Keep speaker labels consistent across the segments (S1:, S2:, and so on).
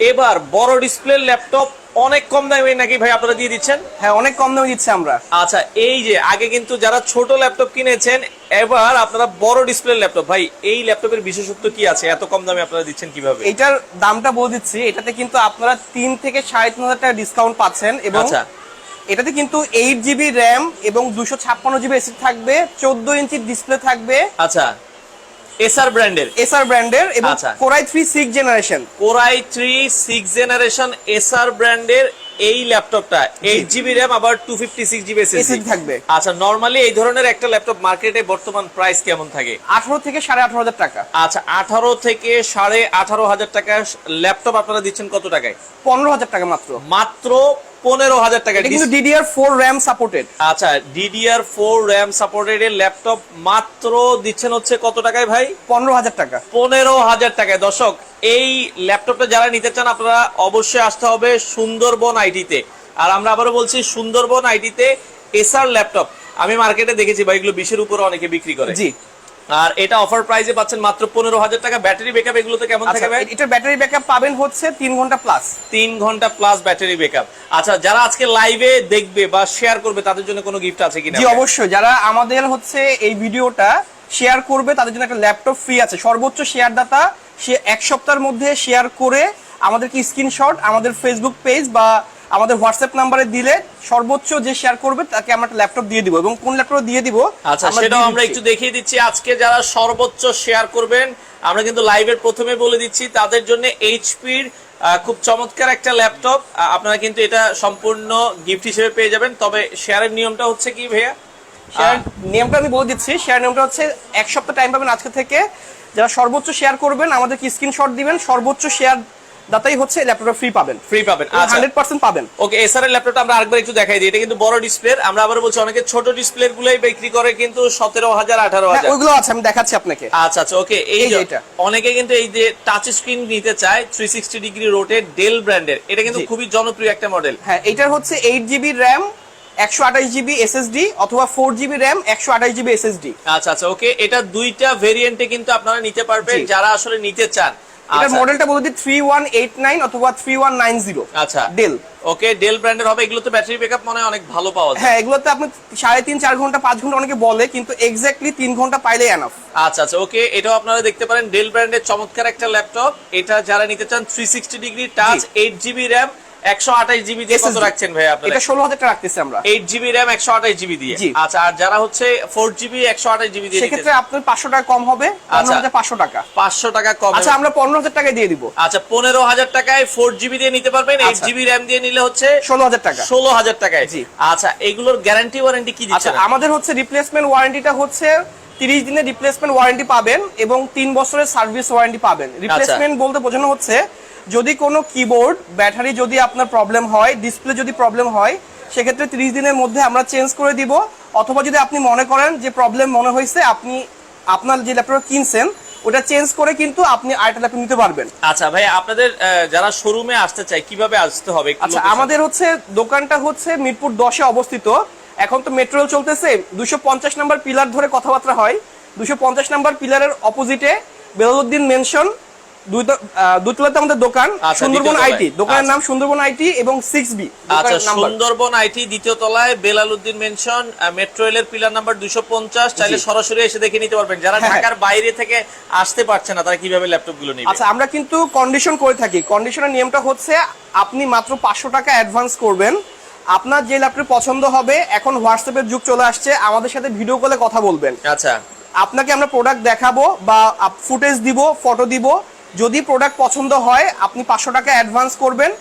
S1: এবার বড় display laptop অনেক কম দামে নাকি ভাই আপনারা দিয়ে দিচ্ছেন?
S2: হ্যাঁ অনেক কম দামে দিচ্ছি আমরা।
S1: আচ্ছা এই যে আগে কিন্তু যারা ছোট ল্যাপটপ কিনেছেন এবার আপনারা বড় ডিসপ্লে ল্যাপটপ। ভাই এই ল্যাপটপের বিশেষত্ব কি আছে? এত কম দামে আপনারা দিচ্ছেন কীভাবে?
S2: এটার দামটা বলে দিচ্ছি এটাতে কিন্তু আপনারা তিন থেকে সাড়ে তিন হাজার টাকা ডিসকাউন্ট পাচ্ছেন এবং
S1: আচ্ছা।
S2: এটাতে কিন্তু এইট জিবি র্যাম এবং দুশো ছাপ্পান্ন জিবি এসি থাকবে চোদ্দ ইঞ্চির ডিসপ্লে থাকবে।
S1: আচ্ছা। এসআর ব্র্যান্ডের
S2: এসআর ব্র্যান্ডের এবং। Core i three six generation
S1: core i three six generation SR ব্র্যান্ডের এই ল্যাপটপটা এইট জিবি র্যাম আবার two fifty six GB
S2: SSD থাকবে।
S1: আচ্ছা নর্মালি এই ধরনের একটা ল্যাপটপ মার্কেটে বর্তমান প্রাইস কেমন থাকে?
S2: আঠারো থেকে সাড়ে আঠারো হাজার টাকা।
S1: আচ্ছা আঠারো থেকে সাড়ে আঠারো হাজার টাকা ল্যাপটপ আপনারা দিচ্ছেন কত টাকায়?
S2: পনেরো হাজার টাকা মাত্র।
S1: মাত্র পনেরো হাজার টাকা
S2: কিন্তু ডিডিআর ফোর র্যাম সাপোর্টেড
S1: আচ্ছা ডিডিআর ফোর র্যাম সাপোর্টেড এর ল্যাপটপ মাত্র দিচ্ছেন হচ্ছে কত টাকায় ভাই?
S2: পনেরো হাজার টাকা।
S1: পনেরো হাজার টাকায়। দর্শক এই ল্যাপটপটা যারা নিতে চান আপনারা অবশ্যই আসতে হবে সুন্দরবন আইটিতে। আর আমরা আবারও বলছি সুন্দরবন আইটিতে এসআর ল্যাপটপ আমি মার্কেটে দেখেছি ভাই এগুলো বিশের উপরে অনেকে বিক্রি করে।
S2: জি।
S1: আর এটা অফার প্রাইসে পাচ্ছেন মাত্র পনেরো হাজার টাকা। ব্যাটারি ব্যাকআপ এগুলোতে কেমন
S2: আচ্ছা
S1: থাকে ভাই
S2: এটার ব্যাটারি ব্যাকআপ পাবেন হচ্ছে তিন ঘণ্টা প্লাস
S1: তিন ঘণ্টা প্লাস ব্যাটারি ব্যাকআপ আচ্ছা যারা আজকে লাইভে দেখবে বা শেয়ার করবে তাদের জন্য কোনো গিফট আছে কিনা?
S2: জি অবশ্যই। যারা আমাদের হচ্ছে এই ভিডিওটা শেয়ার করবে তাদের জন্য একটা ল্যাপটপ ফ্রি আছে। সর্বোচ্চ শেয়ার দাতা সে এক সপ্তাহের মধ্যে শেয়ার করে আমাদেরকে স্ক্রিনশট আমাদের ফেসবুক পেজ বা আমাদের হোয়াটসঅ্যাপ নাম্বারে দিলে সর্বোচ্চ যে শেয়ার করবে তাকে আমরা একটা ল্যাপটপ দিয়ে দিব এবং কোন ল্যাপটপ দিয়ে দিব
S1: আচ্ছা সেটাও আমরা একটু দেখিয়ে দিচ্ছি। আজকে যারা সর্বোচ্চ শেয়ার করবেন আমরা কিন্তু লাইভের প্রথমে বলে দিচ্ছি তাদের জন্য এইচপির খুব চমৎকার একটা ল্যাপটপ আপনারা কিন্তু এটা সম্পূর্ণ গিফট হিসেবে পেয়ে যাবেন। তবে শেয়ারের নিয়মটা হচ্ছে কি ভাইয়া?
S2: শেয়ার নিয়মটা আমি বলে দিচ্ছি। শেয়ার নিয়মটা হচ্ছে এক সপ্তাহ টাইম পাবেন আজকে থেকে। যারা সর্বোচ্চ শেয়ার করবেন আমাদেরকে স্ক্রিনশট দিবেন। সর্বোচ্চ শেয়ার দাতাই হচ্ছে ল্যাপটপটা ফ্রি পাবেন।
S1: ফ্রি পাবেন আচ্ছা।
S2: হান্ড্রেড পার্সেন্ট পাবেন।
S1: ওকে এসআর এর ল্যাপটপটা আমরা আরেকবার একটু দেখাই দিই। এটা কিন্তু বড় ডিসপ্লে আমরা আবার বলছি অনেকে ছোট ডিসপ্লে গুলাই বিক্রি করে কিন্তু সতেরো হাজার আঠারো
S2: হ্যাঁ
S1: হাজার।
S2: ওইগুলো আছে আমি দেখাচ্ছি আপনাকে।
S1: আচ্ছা আচ্ছা ওকে এই
S2: যে
S1: অনেকে কিন্তু এই যে টাচ স্ক্রিন নিতে চায় three sixty degree rotated Dell ব্র্যান্ডের এটা কিন্তু খুবই জনপ্রিয় একটা মডেল
S2: হ্যাঁ এটার হচ্ছে এইট জিবি র্যাম একশো আঠাশ জিবি এসএসডি অথবা ফোর জিবি র্যাম একশো আঠাশ জিবি এসএসডি
S1: আচ্ছা আচ্ছা ওকে এটা দুইটা ভেরিয়েন্টে কিন্তু আপনারা নিতে পারবেন যারা আসলে নিতে চান।
S2: এটার মডেলটা বলতে দিই থ্রি ওয়ান এইট নাইন অথবা থ্রি ওয়ান নাইন জিরো
S1: আচ্ছা।
S2: ডেল
S1: ওকে ডেল ব্র্যান্ডের হবে এগুলো তো ব্যাটারি ব্যাকআপ মনে হয় অনেক ভালো পাওয়া যায়।
S2: হ্যাঁ এগুলোতে আপনি সাড়ে তিন চার ঘণ্টা পাঁচ ঘণ্টা অনেকে বলে কিন্তু এক্স্যাক্টলি তিন ঘণ্টা পাইলে এনাফ
S1: আচ্ছা আচ্ছা ওকে এটাও আপনারা দেখতে পারেন ডেল ব্র্যান্ডের চমৎকার একটা ল্যাপটপ এটা যারা নিতে চান থ্রি সিক্সটি ডিগ্রি টাচ
S2: জি।
S1: এইট জিবি র্যাম একশো আঠাশ জিবি দিয়ে কত
S2: SSD
S1: রাখছেন ভাই আপনারা
S2: এটা ষোলো হাজার টাকা রাখতেছি আমরা।
S1: এইট জিবি দিয়ে? আচ্ছা আর যারা হচ্ছে ফোর জিবি একশো আঠাশ জিবি দিয়ে
S2: সেক্ষেত্রে আপনার পাঁচশো টাকা কম হবে পনেরো
S1: আচ্ছা।
S2: হাজার টাকা।
S1: পাঁচশো টাকা কম
S2: আচ্ছা আমরা পনেরো হাজার টাকায় দিয়ে দিব।
S1: আচ্ছা পনেরো হাজার টাকায় ফোর জিবি দিয়ে নিতে পারবেন এইট
S2: আচ্ছা।
S1: জিবি র্যাম দিয়ে নিলে হচ্ছে
S2: ষোলো হাজার টাকা।
S1: ষোলো হাজার টাকায়।
S2: জি।
S1: আচ্ছা এগুলোর গ্যারান্টি ওয়ারেন্টি কি
S2: আচ্ছা
S1: দিচ্ছে
S2: আমাদের হচ্ছে রিপ্লেসমেন্ট ওয়ারেন্টিটা হচ্ছে তিরিশ দিনের রিপ্লেসমেন্ট ওয়ারেন্টি পাবেন এবং তিন বছরের সার্ভিস ওয়ারেন্টি পাবেন।
S1: আচ্ছা।
S2: রিপ্লেসমেন্ট বলতে বোঝানো হচ্ছে যদি কোনো কিবোর্ড ব্যাটারি যদি আপনার প্রবলেম হয় ডিসপ্লে যদি প্রবলেম হয় সেক্ষেত্রে তিরিশ দিনের মধ্যে আমরা চেঞ্জ করে দিব। অথবা যদি আপনি মনে করেন যে প্রবলেম মনে হয়েছে আপনি আপনার যে ল্যাপটপ কিনছেন ওটা চেঞ্জ করে কিন্তু আপনি আরেকটা ল্যাপটপ নিতে পারবেন।
S1: আচ্ছা ভাই আপনাদের যারা শোরুমে আসতে চায় কীভাবে আসতে হবে?
S2: আচ্ছা আমাদের হচ্ছে দোকানটা হচ্ছে মিরপুর দশে অবস্থিত। এখন তো মেট্রো চলতেছে দুশো পঞ্চাশ নাম্বার পিলার ধরে কথাবার্তা হয়। দুশো পঞ্চাশ নাম্বার পিলারের অপোজিটে বেলালুদ্দিন মেনশন দুতলাতে আমাদের দোকান
S1: আচ্ছা,
S2: সুন্দরবন আইটি। দোকানের
S1: আচ্ছা।
S2: নাম সুন্দরবন আইটি এবং সিক্স বি
S1: আচ্ছা সুন্দরবন আইটি দ্বিতীয় তলায় বেলালউদ্দিন মেনশন মেট্রো রেলের পিলার নাম্বার দুশো পঞ্চাশ। চাইলে সরাসরি এসে দেখে নিতে পারবেন। যারা
S2: হ্যাঁ,
S1: ঢাকার বাইরে থেকে আসতে পারছে না তারা কীভাবে ল্যাপটপগুলো নিবে?
S2: আচ্ছা আমরা কিন্তু কন্ডিশন করে থাকি। কন্ডিশনের নিয়মটা হচ্ছে আপনি মাত্র পাঁচশো টাকা অ্যাডভান্স করবেন। আপনার যে ল্যাপটপ পছন্দ হবে এখন হোয়াটসঅ্যাপের যুগ চলে আসছে আমাদের সাথে ভিডিও কলে কথা বলবেন।
S1: আচ্ছা।
S2: আপনাকে আমরা প্রোডাক্ট দেখাবো বা ফুটেজ দিব ফটো দিব। যদি প্রোডাক্ট পছন্দ হয় আপনি পাঁচশো টাকা অ্যাডভান্স করবেন।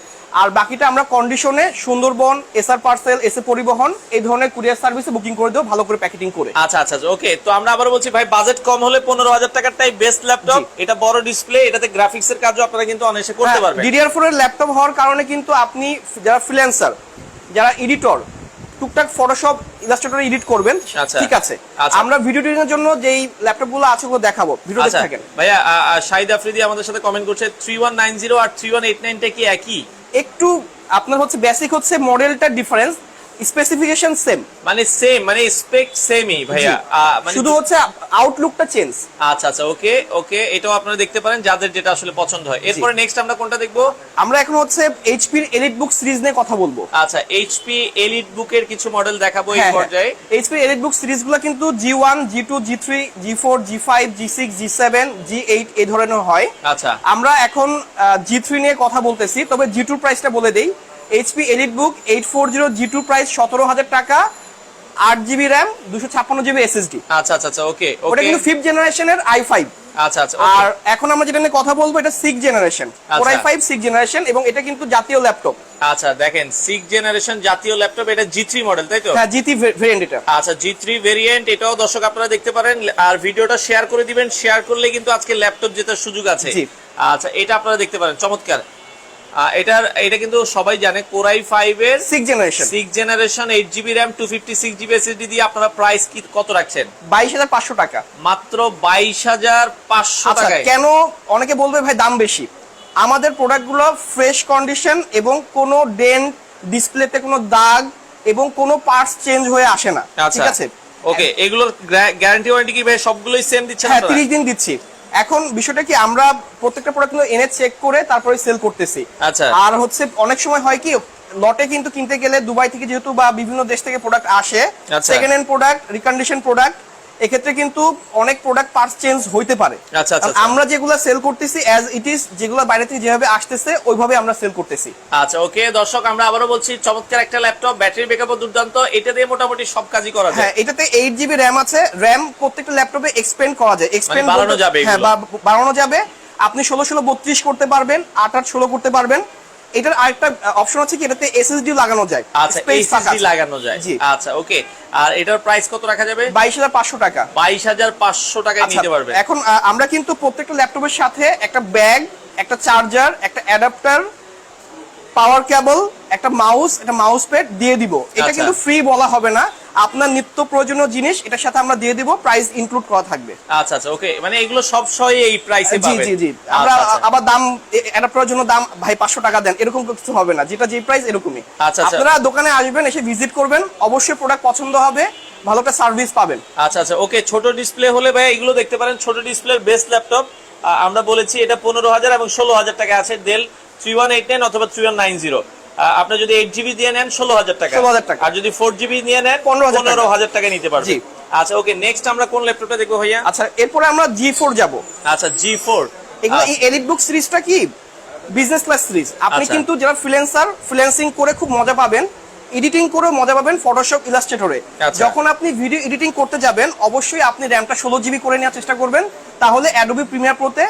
S2: আর বাকিটা আমরা কন্ডিশনে সুন্দরবন এসআর পার্সেল এসে পরিবহন এই ধরনের কুরিয়ার সার্ভিসে বুকিং করে দেবো ভালো করে প্যাকেটিং করে।
S1: আচ্ছা আচ্ছা ওকে তো আমরা আবার বলছি ভাই বাজেট কম হলে পনেরো হাজার টাকারটাই বেস্ট ল্যাপটপ এটা বড় ডিসপ্লে এটাতে গ্রাফিক্স এর কাজও আপনারা কিন্তু অনেক করতে পারবেন।
S2: ডিডিআর ফোর এর ল্যাপটপ হওয়ার কারণে কিন্তু আপনি যারা ফ্রিল্যান্সার যারা এডিটর টুকটাক ফটোশপ ইলাস্ট্রেটর এডিট করবেন।
S1: আচ্ছা।
S2: ঠিক আছে।
S1: আচ্ছা।
S2: আমরা ভিডিও এডিটিং জন্য যেই ল্যাপটপগুলো আছে ওগুলো দেখাবো। ভিডিও
S1: দেখতে
S2: থাকেন।
S1: ভাইয়া শাহিদ আফ্রিদি আমাদের সাথে কমেন্ট করছে থ্রি ওয়ান নাইন জিরো আর থ্রি ওয়ান এইট নাইনটা কি একই?
S2: একটু আপনার হচ্ছে বেসিক হচ্ছে মডেলটা ডিফারেন্স স্পেসিফিকেশন সেম
S1: মানে সেম মানে স্পেক সেমই ভাইয়া। মানে
S2: শুধু হচ্ছে আউটলুকটা চেঞ্জ
S1: আচ্ছা আচ্ছা ওকে ওকে এটাও আপনারা দেখতে পারেন যাদের যেটা আসলে পছন্দ হয়। এরপরে নেক্সট আমরা কোনটা দেখব?
S2: আমরা এখন হচ্ছে এইচপির এলিট বুক সিরিজ নিয়ে কথা বলব।
S1: আচ্ছা এইচপি এলিট বুকের কিছু মডেল দেখাবো
S2: হ্যাঁ,
S1: এই পর্যায়ে।
S2: এইচপি এলিট বুক সিরিজগুলো কিন্তু G one G two G three G four G five G six G seven G eight এই ধরনের হয়।
S1: আচ্ছা।
S2: আমরা এখন জি থ্রি নিয়ে কথা বলতেছি তবে জি টুর প্রাইসটা বলে দেই। HP EliteBook eight four zero G two price সতেরো হাজার টাকা আট জিবি র্যাম দুশো ছাপ্পান্ন জিবি এসএসডি
S1: আচ্ছা আচ্ছা আচ্ছা ওকে
S2: ওটা কিন্তু ফিফথ জেনারেশনের আই ফাইভ
S1: আচ্ছা আচ্ছা
S2: আর এখন আমরা যেটা নিয়ে কথা বলব এটা six generation four i. Five six generation এবং এটা কিন্তু জাতীয় ল্যাপটপ
S1: আচ্ছা দেখেন সিক্স জেনারেশন জাতীয় ল্যাপটপ এটা জি থ্রি মডেল তাই তো?
S2: হ্যাঁ জিটি ভেরিয়েন্ট এটা।
S1: আচ্ছা জি থ্রি ভেরিয়েন্ট এটাও দর্শক আপনারা দেখতে পারেন। আর ভিডিওটা শেয়ার করে দিবেন শেয়ার করলে কিন্তু আজকে ল্যাপটপ জেতার সুযোগ আছে। আচ্ছা এটা আপনারা দেখতে পারেন চমৎকার। এটার এটা কিন্তু সবাই জানে কোরাই ফাইভ এর
S2: six generation
S1: six generation eight GB RAM two fifty six GB SSD দিয়ে আপনারা প্রাইস কি কত রাখছেন?
S2: বাইশ হাজার পাঁচশো টাকা।
S1: মাত্র বাইশ হাজার পাঁচশো
S2: আচ্ছা
S1: টাকায়।
S2: কেন অনেকে বলবে ভাই দাম বেশি? আমাদের প্রোডাক্টগুলো ফ্রেশ কন্ডিশন এবং কোনো ডেন্ট ডিসপ্লেতে কোনো দাগ এবং কোনো পার্টস চেঞ্জ হয়ে আসে না। ঠিক আছে?
S1: ওকে এগুলোর গ্যারান্টি ওয়ারেন্টি কি ভাই সবগুলোই সেম দিচ্ছেন
S2: হ্যাঁ
S1: আপনারা?
S2: তিরিশ দিন দিচ্ছি। এখন বিষয়টা কি আমরা প্রত্যেকটা প্রোডাক্ট এনে চেক করে তারপরে সেল করতেছি
S1: আচ্ছা।
S2: আর হচ্ছে অনেক সময় হয় কি লটে কিন্তু কিনতে গেলে দুবাই থেকে যেহেতু বা বিভিন্ন দেশ থেকে প্রোডাক্ট আসে। Second hand product recondition product এক্ষেত্রে কিন্তু অনেক প্রোডাক্ট পার্টস চেঞ্জ হইতে পারে।
S1: আচ্ছা, আচ্ছা, আচ্ছা।
S2: আমরা যেগুলো সেল করতেছি অ্যাজ ইট ইজ যেগুলো বাইরে থেকে যেভাবে আসতেছে ওইভাবে আমরা সেল করতেছি।
S1: আচ্ছা ওকে দর্শক আমরা আবারও বলছি চমৎকার একটা ল্যাপটপ ব্যাটারি ব্যাকআপও দুর্দান্ত। এটা দিয়ে মোটামুটি সব কাজই করা যায়।
S2: হ্যাঁ এটাতে এইট জিবি র্যাম আছে। র্যাম প্রত্যেকটা ল্যাপটপে এক্সপেন্ড করা যায়। এক্সপেন্ড
S1: মানে বাড়ানো যাবে
S2: হ্যাঁ বাড়ানো যাবে। আপনি ষোলো ষোলো বত্রিশ করতে পারবেন আট আট ষোলো করতে পারবেন। এটার আরেকটা অপশন আছে কি? এটাতে এসএসডি লাগানো যায়।
S1: আচ্ছা এসএসডি লাগানো যায়।
S2: জি।
S1: আচ্ছা ওকে আর এটার প্রাইস কত রাখা যাবে?
S2: বাইশ হাজার পাঁচশো টাকা।
S1: বাইশ হাজার পাঁচশো টাকায়
S2: আচ্ছা,
S1: নিতে পারবে।
S2: এখন আমরা কিন্তু প্রত্যেকটা ল্যাপটপের সাথে একটা ব্যাগ একটা চার্জার একটা অ্যাডাপ্টার পাওয়ার কেবল একটা মাউস একটা মাউস প্যাড দিয়ে দিব। এটা
S1: আচ্ছা।
S2: কিন্তু ফ্রি বলা হবে না। আপনার নিত্য প্রয়োজনীয় জিনিস এটার সাথে আমরা দিয়ে দিব প্রাইস ইনক্লুড করা থাকবে।
S1: আচ্ছা আচ্ছা ওকে মানে এগুলো সব সহ এই প্রাইসে
S2: জি
S1: পাবেন।
S2: জি জি। আমরা
S1: আচ্ছা, আচ্ছা।
S2: আবার দাম অ্যাডাপ্টারের জন্য দাম ভাই পাঁচশো টাকা দেন এরকম কিছু হবে না। যেটা যে প্রাইস এরকমই।
S1: আচ্ছা, আচ্ছা।
S2: আপনারা দোকানে আসবেন এসে ভিজিট করবেন অবশ্যই প্রোডাক্ট পছন্দ হবে ভালো একটা সার্ভিস পাবেন।
S1: আচ্ছা আচ্ছা ওকে ছোট ডিসপ্লে হলে ভাই এগুলো দেখতে পারেন ছোট ডিসপ্লের বেস্ট ল্যাপটপ আমরা বলেছি এটা পনেরো হাজার এবং ষোলো হাজার টাকা আছে Dell three one eight nine অথবা থ্রি ওয়ান নাইন জিরো আপনি যদি এইট জিবি দিয়ে নেন ষোলো হাজার টাকা
S2: 16,000 টাকা।
S1: আর যদি ফোর জিবি নিয়ে নেন
S2: 15,000 টাকা।
S1: পনেরো হাজার টাকা নিতে পারবেন
S2: জি।
S1: আচ্ছা ওকে নেক্সট আমরা কোন ল্যাপটপটা দেখব ভাইয়া
S2: আচ্ছা এরপরে আমরা জি ফোর যাব
S1: আচ্ছা জি ফোর
S2: এগুলো এই এলিট বুক সিরিজটা কি বিজনেস ক্লাস সিরিজ আপনি
S1: আচ্ছা।
S2: কিন্তু যারা ফ্রিল্যান্সার ফ্রিল্যান্সিং করে খুব মজা পাবেন এডিটিং করে মজা পাবেন ফটোশপ ইলাস্ট্রেটরে
S1: আচ্ছা।
S2: যখন আপনি ভিডিও এডিটিং করতে যাবেন অবশ্যই আপনি র্যামটা ষোলো জিবি করে নেওয়ার চেষ্টা করবেন তাহলে অ্যাডোবি প্রিমিয়ার প্রোতে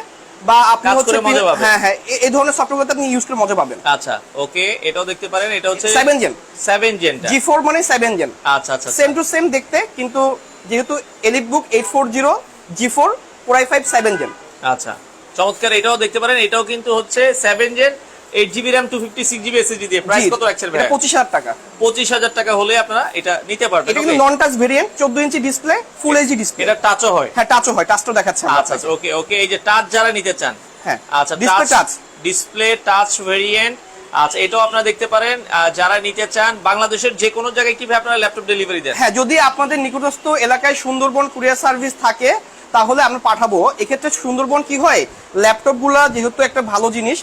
S2: বা আপনি হচ্ছে। হ্যাঁ হ্যাঁ এই ধরনের সফটওয়্যার আপনি ইউজ করে মজা পাবেন।
S1: আচ্ছা ওকে এটাও দেখতে পারেন এটা হচ্ছে
S2: 7 জেন
S1: সেভেন জেনটা
S2: জি মানে 7 জেন
S1: আচ্ছা আচ্ছা
S2: সেম টু সেম দেখতে কিন্তু যেহেতু EliteBook eight four zero G four four five seven gen
S1: আচ্ছা চমৎকার এটাও দেখতে পারেন এটাও কিন্তু হচ্ছে seven gen eight GB RAM two fifty six GB SSD দিয়ে প্রাইস কত রাখছেন ভাই?
S2: পঁচিশ হাজার টাকা।
S1: পঁচিশ হাজার টাকা হলে আপনারা এটা নিতে পারবেন।
S2: এটা কিন্তু নন টাচ ভেরিয়েন্ট চোদ্দ ইঞ্চি ডিসপ্লে ফুল এইচডি ডিসপ্লে
S1: এটা টাচও হয়।
S2: হ্যাঁ টাচও হয় টাচটা দেখাচ্ছে
S1: আচ্ছা আচ্ছা ওকে ওকে এই যে টাচ যারা নিতে চান।
S2: হ্যাঁ
S1: আচ্ছা
S2: display touch
S1: display touch variant আচ্ছা এটাও আপনারা দেখতে পারেন যারা নিতে চান বাংলাদেশের যে কোনো জায়গায় কীভাবে আপনারা ল্যাপটপ ডেলিভারি দেন?
S2: হ্যাঁ যদি আপনাদের নিকটস্থ এলাকায় সুন্দরবন কুরিয়ার সার্ভিস থাকে তাহলে আমরা পাঠাবো। এক্ষেত্রে সুন্দরবন কি হয়? ল্যাপটপগুলা যেহেতু একটা ভালো জিনিস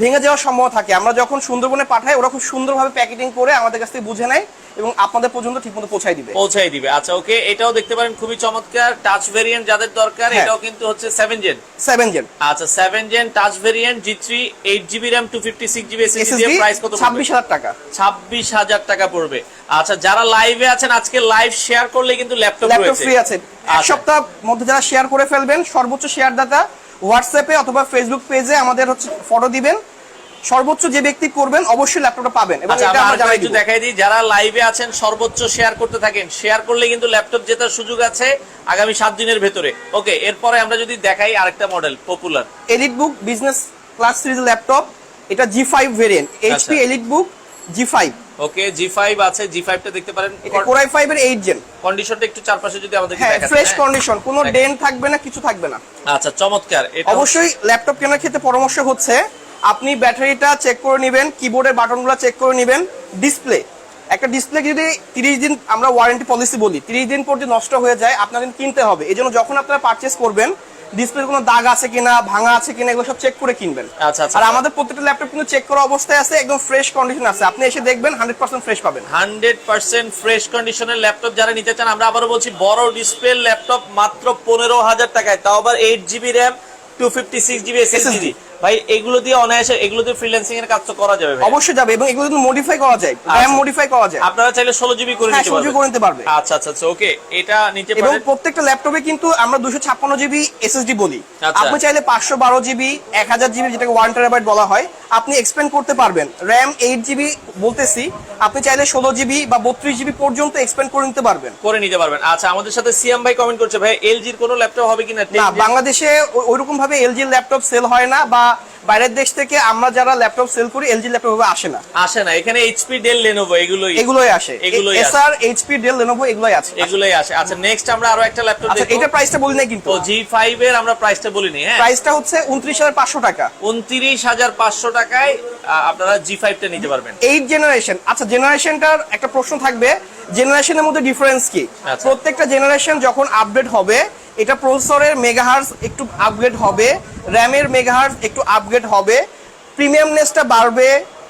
S2: ভেঙে যাওয়ার সম্ভাবনা থাকে। আমরা যখন সুন্দরবনে পাঠাই ওরা খুব সুন্দরভাবে প্যাকেটিং করে আমাদের কাছ থেকে বুঝে নেয় এবং আপনাদের পর্যন্ত ঠিকমতো পৌঁছায় দিবে।
S1: পৌঁছাই দিবে। আচ্ছা ওকে এটাও দেখতে পারেন খুবই চমৎকার। টাচ ভেরিয়েন্ট যাদের দরকার
S2: হ্যাঁ।
S1: এটাও কিন্তু হচ্ছে সেভেন জেন
S2: সেভেন জেন
S1: আচ্ছা seven gen touch variant G three eight GB RAM two fifty six GB SSD
S2: SSD
S1: দিয়ে প্রাইস কত
S2: ছাব্বিশ হাজার টাকা।
S1: ছাব্বিশ হাজার টাকা পড়বে। আচ্ছা যারা লাইভে আছেন আজকে লাইভ শেয়ার করলে কিন্তু ল্যাপটপ
S2: ল্যাপটপ ফ্রি আছে। এক
S1: আচ্ছা।
S2: সপ্তাহ মধ্যে যারা শেয়ার করে ফেলবেন সর্বোচ্চ শেয়ার দাতা হোয়াটসঅ্যাপে অথবা ফেসবুক পেজে আমাদের হচ্ছে ফটো দিবেন। সর্বোচ্চ যে ব্যক্তি করবেন অবশ্যই ল্যাপটপটা পাবেন এবং
S1: আচ্ছা
S2: এটা
S1: আমরা
S2: জানাই
S1: একটু দেখাই দিই যারা লাইভে আছেন সর্বোচ্চ শেয়ার করতে থাকেন। শেয়ার করলে কিন্তু ল্যাপটপ জেতার সুযোগ আছে আগামী সাত দিনের ভেতরে। ওকে এরপরে আমরা যদি দেখাই আরেকটা model popular
S2: EliteBook business class series laptop এটা G five variant HP. EliteBook G five
S1: okay G five আছে জি ফাইভটা দেখতে পারেন।
S2: এটা এর
S1: কন্ডিশনটা একটু চারপাশে যদি আমাদের
S2: হ্যাঁ ফ্রেশ কন্ডিশন কোনো ডেন থাকবে না কিছু থাকবে না।
S1: আচ্ছা চমৎকার। এটা
S2: অবশ্যই ল্যাপটপ কেনার ক্ষেত্রে পরামর্শ হচ্ছে আপনি ব্যাটারিটা চেক করে নেবেন কিবোর্ডের বাটনগুলো চেক করে নেবেন ডিসপ্লে একটা ডিসপ্লে যদি তিরিশ দিন আমরা ওয়ারেন্টি পলিসি বলি তিরিশ দিন পর যদি নষ্ট হয়ে যায় আপনার কিনতে হবে। এই জন্য যখন আপনারা পারচেস করবেন ডিসপ্লে কোনো দাগ আছে কিনা ভাঙা আছে কিনা এগুলো সব চেক করে কিনবেন।
S1: আচ্ছা, আচ্ছা।
S2: আর আমাদের প্রত্যেকটা ল্যাপটপ কিন্তু চেক করা অবস্থায় আছে একদম ফ্রেশ কন্ডিশন আছে। আপনি এসে দেখবেন হান্ড্রেড পার্সেন্ট ফ্রেশ পাবেন।
S1: হান্ড্রেড পার্সেন্ট ফ্রেশ কন্ডিশনের ল্যাপটপ যারা নিতে চান আমরা আবারও বলছি বড় ডিসপ্লে ল্যাপটপ মাত্র পনেরো হাজার টাকায়। তাও আবার eight GB RAM two fifty six GB SSD ভাই এগুলো দিয়ে অনায়াসে এগুলো দিয়ে ফ্রিল্যান্সিং এর কাজ তো করা যাবে
S2: অবশ্যই যাবে এবং এগুলো মডিফাই করা যায় র্যাম মডিফাই করা যায়।
S1: আপনারা চাইলে ষোলো জিবি করে
S2: হ্যাঁ
S1: নিতে
S2: সহ্য করে নিতে পারবে।
S1: আচ্ছা আচ্ছা আচ্ছা ওকে এটা নিতে
S2: এবং প্রত্যেকটা ল্যাপটপে কিন্তু আমরা দুশো ছাপ্পান্ন জিবি এসএসডি বলি।
S1: আচ্ছা।
S2: আপনি চাইলে পাঁচশো বারো জিবি এক হাজার জিবি যেটাকে ওয়ান টেরাবাইট বলা হয় আপনি এক্সপেন্ড করতে পারবেন। র্যাম এইট জিবি বলতেছি আপনি চাইলে ষোলো জিবি বা বত্রিশ জিবি পর্যন্ত এক্সপেন্ড করে নিতে পারবেন।
S1: করে নিতে পারবেন। আচ্ছা আমাদের সাথে সিএম ভাই কমেন্ট করছে ভাই এলজির কোনো ল্যাপটপ হবে কিনা?
S2: না বাংলাদেশে ওইরকম ভাবে এলজি ল্যাপটপ সেল হয় না বা বাইরের দেশ থেকে আমরা যারা ল্যাপটপ সেল করি এলজি ল্যাপটপ ভাবে আসে না।
S1: আসে না। এখানে এইচপি ডেল লেনোভো এগুলোই।
S2: এগুলোই আসে।
S1: এগুলোই।
S2: এসআর এইচপি ডেল লেনোভো এগুলোই আছে।
S1: এগুলোই আসে। আচ্ছা নেক্সট আমরা আরও একটা ল্যাপটপ দেখব।
S2: এটা প্রাইসটা বলি নাই কিন্তু।
S1: তো জি ফাইভ এর আমরা প্রাইসটা বলিনি হ্যাঁ?
S2: প্রাইসটা হচ্ছে উনত্রিশ হাজার পাঁচশো টাকা।
S1: উনত্রিশ হাজার পাঁচশো টাকায় আপনারা জি ফাইভটা নিতে পারবেন।
S2: এইট জেনারেশন আচ্ছা জেনারেশনটার একটা প্রশ্ন থাকবে জেনারেশনের মধ্যে ডিফারেন্স কি?
S1: আচ্ছা।
S2: প্রত্যেকটা জেনারেশন যখন আপডেট হবে এটা প্রসেসরের মেগাহার্স একটু আপগ্রেড হবে র্যামের মেগাহার্স একটু আপগ্রেড হবে প্রিমিয়ামনেসটা বাড়বে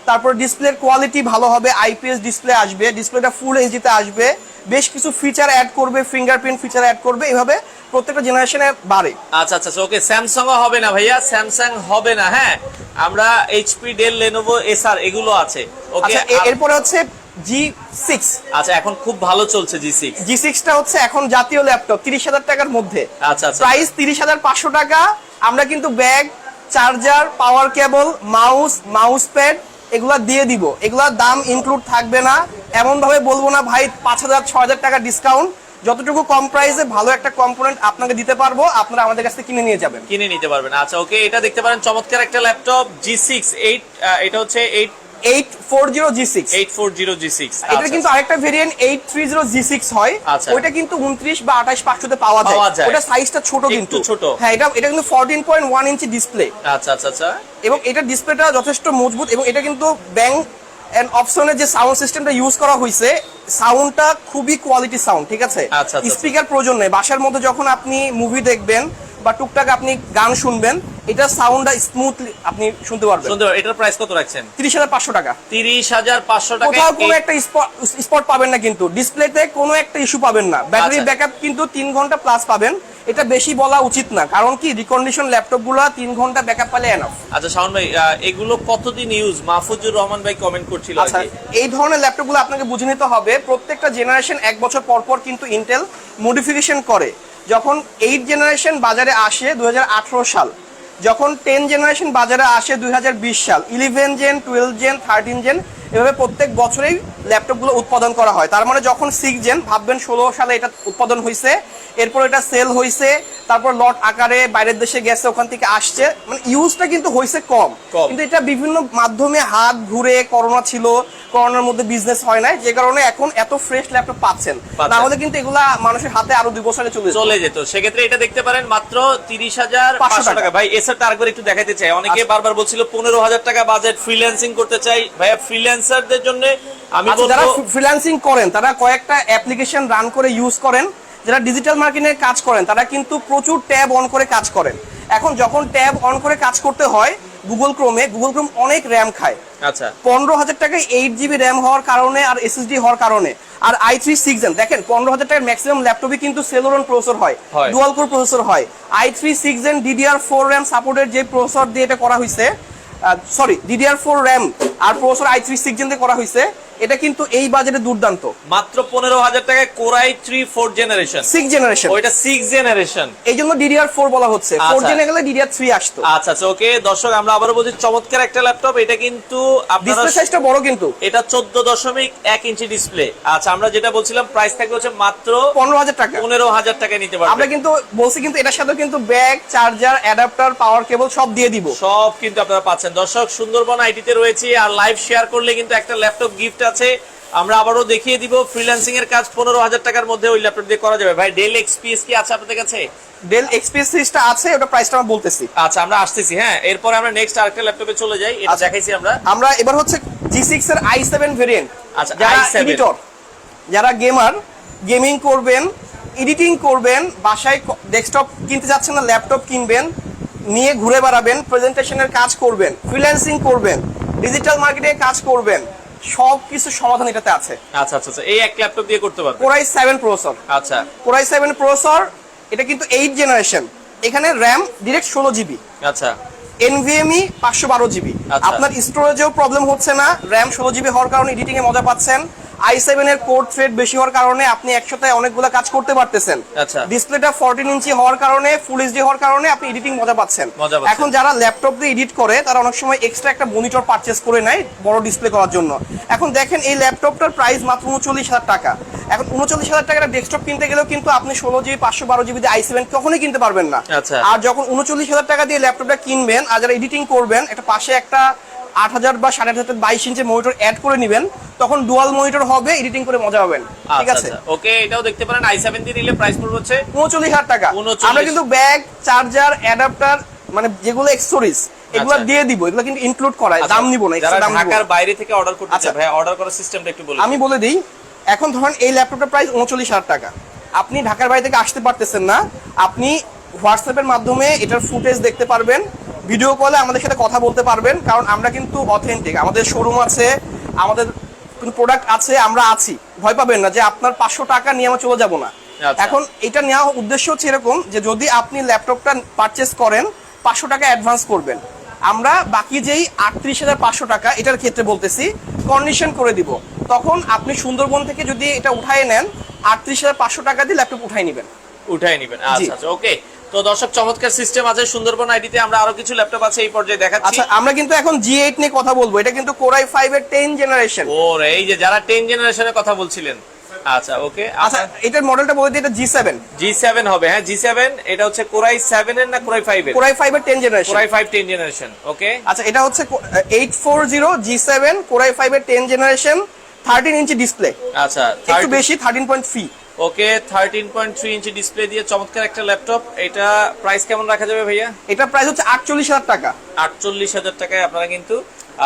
S2: তারপর ডিসপ্লের কোয়ালিটি ভালো হবে আইপিএস ডিসপ্লে আসবে ডিসপ্লেটা ফুল এইচডিতে আসবে বেশ কিছু ফিচার অ্যাড করবে ফিঙ্গারপ্রিন্ট ফিচার অ্যাড করবে এইভাবে প্রত্যেকটা জেনারেশনে বাড়ে।
S1: আচ্ছা আচ্ছা ওকে স্যামসাং হবে না ভাইয়া স্যামসাং হবে না হ্যাঁ? আমরা এইচপি ডেল লেনোভো এসআর এগুলো আছে। ওকে
S2: আচ্ছা এরপরে হচ্ছে জি সিক্স
S1: আচ্ছা এখন খুব ভালো চলছে জি সিক্স
S2: জি সিক্সটা হচ্ছে এখন জাতীয় ল্যাপটপ তিরিশ হাজার টাকার মধ্যে।
S1: আচ্ছা আচ্ছা।
S2: প্রাইস তিরিশ হাজার পাঁচশো টাকা। আমরা কিন্তু bag charger power cable mouse mouse pad এগুলা দিয়ে দিব। এগুলার দাম ইনক্লুড থাকবে না। এমন ভাবে বলব না ভাই পাঁচ হাজার ছ হাজার টাকা ডিসকাউন্ট যতটুকু কম প্রাইসে ভালো একটা কম্পোনেন্ট আপনাকে দিতে পারব আপনারা আমাদের কাছ থেকে কিনে নিয়ে যাবেন।
S1: কিনে নিতে পারবেন। আচ্ছা ওকে এটা দেখতে পারেন চমৎকার একটা ল্যাপটপ জি সিক্স এইট এটা হচ্ছে এইট
S2: এটা কিন্তু আরেকটা variant eight three zero G six হয়। ওইটা কিন্তু বা পাওয়া
S1: পাওয়া
S2: যায়।
S1: যায়।
S2: ওটা সাইজটা ছোট কিন্তু।
S1: ছোট।
S2: হ্যাঁ এটা এটা কিন্তু fourteen point one inch display
S1: আচ্ছা আচ্ছা আচ্ছা।
S2: এবং এটা ডিসপ্লেটা যথেষ্ট মজবুত এবং এটা কিন্তু ব্যাং এন্ড অপশনের যে সাউন্ড সিস্টেমটা ইউজ করা হয়েছে সাউন্ডটা খুবই কোয়ালিটি সাউন্ড ঠিক আছে। স্পিকার প্রয়োজন নেই। বাসার মধ্যে যখন আপনি মুভি দেখবেন বা টুকটাক আপনি গান শুনবেন এটা সাউন্ডটা স্মুথলি আপনি শুনতে পারবেন।
S1: সুন্দর এটার প্রাইস কত রাখছেন?
S2: তিরিশ হাজার পাঁচশো টাকা।
S1: তিরিশ হাজার পাঁচশো টাকা
S2: কোথাও কোনো একটা স্পট পাবেন না কিন্তু। ডিসপ্লেতে কোনো একটা ইস্যু পাবেন না। ব্যাটারি
S1: আচ্ছা।
S2: ব্যাকআপ কিন্তু তিন ঘণ্টা প্লাস পাবেন। এটা বেশি বলা উচিত না। কারণ কি? রিকন্ডিশন ল্যাপটপগুলা তিন ঘণ্টা ব্যাকআপ পালে এনাফ
S1: আচ্ছা শাওন ভাই এগুলো কতদিন ইউজ মাহফুজুর রহমান ভাই কমেন্ট করছিল
S2: আচ্ছা এই ধরনের ল্যাপটপগুলো আপনাকে বুঝে নিতে হবে। প্রত্যেকটা জেনারেশন এক বছর পর পর কিন্তু ইন্টেল মডিফিকেশন করে। যখন এইট জেনারেশন বাজারে আসে দু হাজার আঠারো সাল, যখন টেন জেনারেশন বাজারে আসে দু হাজার বিশ সাল eleven gen twelve gen thirteen gen এভাবে প্রত্যেক বছরেই ল্যাপটপগুলো উৎপাদন করা হয় তার মানে যখন সিক্স জেন ভাববেন ষোলো সালে এটা উৎপাদন হয়েছে এরপর এটা সেল হয়েছে তারপর লট আকারে বাইরের দেশে গেছে ওখান থেকে আসছে মানে ইউজটা কিন্তু হয়েছে কম। কিন্তু এটা বিভিন্ন মাধ্যমে হাত ঘুরে করোনা ছিল করোনার মধ্যে বিজনেস হয় নাই যে কারণে এখন এত ফ্রেশ ল্যাপটপ পাচ্ছেন
S1: পাচ্ছেন।
S2: না হলে কিন্তু এগুলা মানুষের হাতে আরও দুই বছরে চলে যেত।
S1: চলে যেত সেক্ষেত্রে এটা দেখতে পারেন মাত্র তিরিশ হাজার
S2: 500
S1: পাঁচশো টাকা। ভাই এসারটা আরেকবার একটু দেখাইতে চাই অনেকে
S2: আচ্ছা।
S1: বারবার বলছিল পনেরো হাজার টাকা বাজেট ফ্রিল্যান্সিং করতে চাই ভাইয়া ফ্রিল্যান্সারদের জন্য আমি
S2: আচ্ছা যারা ফ্রিল্যান্সিং করেন তারা কয়েকটা অ্যাপ্লিকেশন রান করে ইউজ করেন যারা ডিজিটাল মার্কেটিং এর কাজ করেন তারা কিন্তু প্রচুর ট্যাব অন করে কাজ করেন। এখন যখন ট্যাব অন করে কাজ করতে হয় গুগল ক্রোমে গুগল ক্রোম অনেক র্যাম খায়।
S1: আচ্ছা।
S2: পনেরো হাজার টাকায় এইট জিবি র্যাম হওয়ার কারণে আর এসএসডি হওয়ার কারণে। আর আই থ্রি সিক্স জেন দেখেন পনেরো হাজার টাকার ম্যাক্সিমাম ল্যাপটপে কিন্তু সেলোরন প্রসেসর হয়
S1: হয়।
S2: ডুয়াল কোর প্রসেসর হয়। I three six gen DDR four RAM সাপোর্টের যে প্রসেসর দিয়ে এটা করা হয়েছে sorry DDR four RAM R processor i three six gen দিয়ে করা হয়েছে এটা কিন্তু এই বাজেটে দুর্দান্ত।
S1: মাত্র পনেরো হাজার টাকায় Core i three four generation.
S2: Six generation
S1: ওইটা সিক্স জেনারেশন
S2: এই জন্য ডিডিআর ফোর বলা হচ্ছে। ফোর
S1: আচ্ছা।
S2: জেনে গেলে ডিডিআর থ্রি আসতো।
S1: আচ্ছা আচ্ছা ওকে। দর্শক আমরা আবারও বলছি চমৎকার একটা ল্যাপটপ এটা কিন্তু
S2: ডিসপ্লে সাইজটা বড় কিন্তু।
S1: এটা চোদ্দ দশমিক এক ইঞ্চি ডিসপ্লে আচ্ছা আমরা যেটা বলছিলাম প্রাইস থাকবে হচ্ছে মাত্র
S2: পনেরো হাজার টাকা।
S1: পনেরো হাজার টাকায় নিতে
S2: পারব।
S1: আমরা
S2: কিন্তু বলছি কিন্তু এটার সাথে কিন্তু bag charger adapter power cable সব দিয়ে দিব।
S1: সব কিন্তু আপনারা পাচ্ছেন। দর্শক সুন্দরবন আইটিতে রয়েছে। আর লাইভ শেয়ার করলে কিন্তু একটা ল্যাপটপ গিফট আছে আমরা আবারও দেখিয়ে দিব ফ্রিল্যান্সিং এর কাজ পনেরো হাজার টাকার মধ্যে ওই ল্যাপটপ দিয়ে করা যাবে। ভাই ডেল এক্সপিএস কি আছে আপনাদের কাছে?
S2: ডেল এক্সপিএস সিরিজটা আছে ওটা প্রাইসটা আমরা বলতেছি।
S1: আচ্ছা আমরা আসতেছি হ্যাঁ। এরপরে আমরা নেক্সট আরেকটা ল্যাপটপে চলে যাই এটা
S2: আচ্ছা।
S1: দেখাইছি আমরা।
S2: আমরা এবার হচ্ছে এর ভেরিয়েন্ট
S1: আচ্ছা,
S2: যারা এডিটর যারা গেমার গেমিং করবেন এডিটিং করবেন বাসায় ডেস্কটপ কিনতে যাচ্ছেন না ল্যাপটপ কিনবেন নিয়ে ঘুরে বেড়াবেন প্রেজেন্টেশনের কাজ করবেন ফ্রিল্যান্সিং করবেন ডিজিটাল মার্কেটিং কাজ করবেন সব কিছু সমাধান এটাতে আছে।
S1: আচ্ছা আচ্ছা আচ্ছা। এই এক ল্যাপটপ দিয়ে করতে পারবে?
S2: কোরাই 7 প্রসেসর
S1: আচ্ছা।
S2: কোরাই 7 প্রসেসর এটা কিন্তু 8 জেনারেশন এখানে র্যাম ডাইরেক্ট 16 জিবি
S1: আচ্ছা।
S2: পাঁচশো বারো জিবি
S1: আচ্ছা।
S2: আপনার স্টোরেজেও প্রবলেম হচ্ছে না। র্যাম ষোলো জিবি হওয়ার কারণে এডিটিং এ মজা পাচ্ছেন। আই সেভেন এর কোড থ্রেড বেশি হওয়ার কারণে আপনি একসাথে অনেকগুলো কাজ করতে পারতেছেন।
S1: আচ্ছা।
S2: ডিসপ্লেটা ফোরটিন ইঞ্চি হওয়ার কারণে ফুল এইচডি হওয়ার কারণে আপনি এডিটিং মজা পাচ্ছেন। এখন যারা ল্যাপটপ দিয়ে এডিট করে তারা অনেক সময় এক্সট্রা একটা মনিটর পারচেস করে নেয় বড় ডিসপ্লে করার জন্য। এখন দেখেন এই ল্যাপটপটার প্রাইস মাত্র উনচল্লিশ হাজার টাকা। এখন উনচল্লিশ হাজার টাকার ডেস্কটপ কিনতে গেলেও কিন্তু আপনি ষোলো জিবি পাঁচশো বারো জিবি আই সেভেন কখনোই কিনতে পারবেন না।
S1: আচ্ছা।
S2: আর যখন উনচল্লিশ হাজার টাকা দিয়ে ল্যাপটপটা কিনবেন আর যারা এডিটিং করবেন একটা পাশে একটা আট হাজার বা সাড়ে আট হাজার বাইশ ইঞ্চি মনিটর অ্যাড করে নেবেন। তখন ডুয়াল মনিটর হবে এডিটিং করে মজা পাবেন। ঠিক
S1: আচ্ছা
S2: আছে?
S1: আচ্ছা। ওকে এটাও দেখতে পারেন i7 দিয়ে নিলে প্রাইস পড়বে হচ্ছে
S2: উনচল্লিশ হাজার টাকা। আমরা কিন্তু ব্যাগ চার্জার অ্যাডাপ্টার মানে যেগুলো এক্সেসরিজ এগুলো
S1: আচ্ছা।
S2: দিয়ে দিব। এগুলো কিন্তু ইনক্লুড করা
S1: আচ্ছা,
S2: দাম নিব না extra দাম
S1: ঢাকার বাইরে থেকে অর্ডার করতে
S2: আচ্ছা।
S1: ভাই অর্ডার করার সিস্টেমটা একটু বলুন
S2: আমি বলে দিই এখন ধরেন এই ল্যাপটপটার প্রাইস উনচল্লিশ হাজার টাকা। আপনি ঢাকার বাড়ি থেকে আসতে পারতেছেন না আপনি হোয়াটসঅ্যাপের মাধ্যমে এটার ফুটেজ দেখতে পারবেন ভিডিও কলে আমাদের সাথে কথা বলতে পারবেন কারণ আমরা কিন্তু অথেন্টিক আমাদের শোরুম আছে আমাদের কিন্তু প্রোডাক্ট আছে আমরা আছি। ভয় পাবেন না যে আপনার পাঁচশো টাকা নিয়ে আমরা চলে যাব না।
S1: আচ্ছা।
S2: এখন এটা নেওয়া উদ্দেশ্য হচ্ছে এরকম যে যদি আপনি ল্যাপটপটা পারচেস করেন পাঁচশো টাকা অ্যাডভান্স করবেন। আমরা বাকি যেই আটত্রিশ হাজার পাঁচশো টাকা এটার ক্ষেত্রে বলতেছি কন্ডিশন করে দিব। তখন আপনি সুন্দরবন থেকে যদি এটা উঠায় নেন আটত্রিশ হাজার পাঁচশো টাকা দিয়ে ল্যাপটপ উঠাই নেবেন।
S1: উঠাই নেবেন। আচ্ছা আচ্ছা ওকে তো দর্শক চমৎকার সিস্টেম আছে। সুন্দরবন আইডিতে আমরা আরও কিছু ল্যাপটপ আছে এই পর্যায়ে দেখাচ্ছি।
S2: আচ্ছা আমরা কিন্তু এখন জি এইট নিয়ে কথা বলব। এটা কিন্তু কোরাই ফাইভ এর টেন জেনারেশন
S1: ওরে এই যে যারা 10 জেনারেশনের কথা বলছিলেন। আচ্ছা ওকে
S2: আচ্ছা এটার মডেলটা বলে দিই এটা জি সেভেন
S1: হবে হ্যাঁ জি7 এটা হচ্ছে কোরাই 7 এর না কোরাই 5 এর?
S2: কোরাই ফাইভ এর ten generation
S1: Core i 5 10 generation okay
S2: আচ্ছা এটা হচ্ছে eight four zero G seven Core i five এর ten generation thirteen inch display
S1: আচ্ছা
S2: একটু বেশি thirteen point three
S1: okay 13.3 inch display দিয়ে চমৎকার একটা ল্যাপটপ এটা প্রাইস কেমন রাখা যাবে ভাইয়া?
S2: এটা প্রাইস হচ্ছে আটচল্লিশ হাজার টাকা।
S1: আটচল্লিশ হাজার টাকায় আপনারা কিন্তু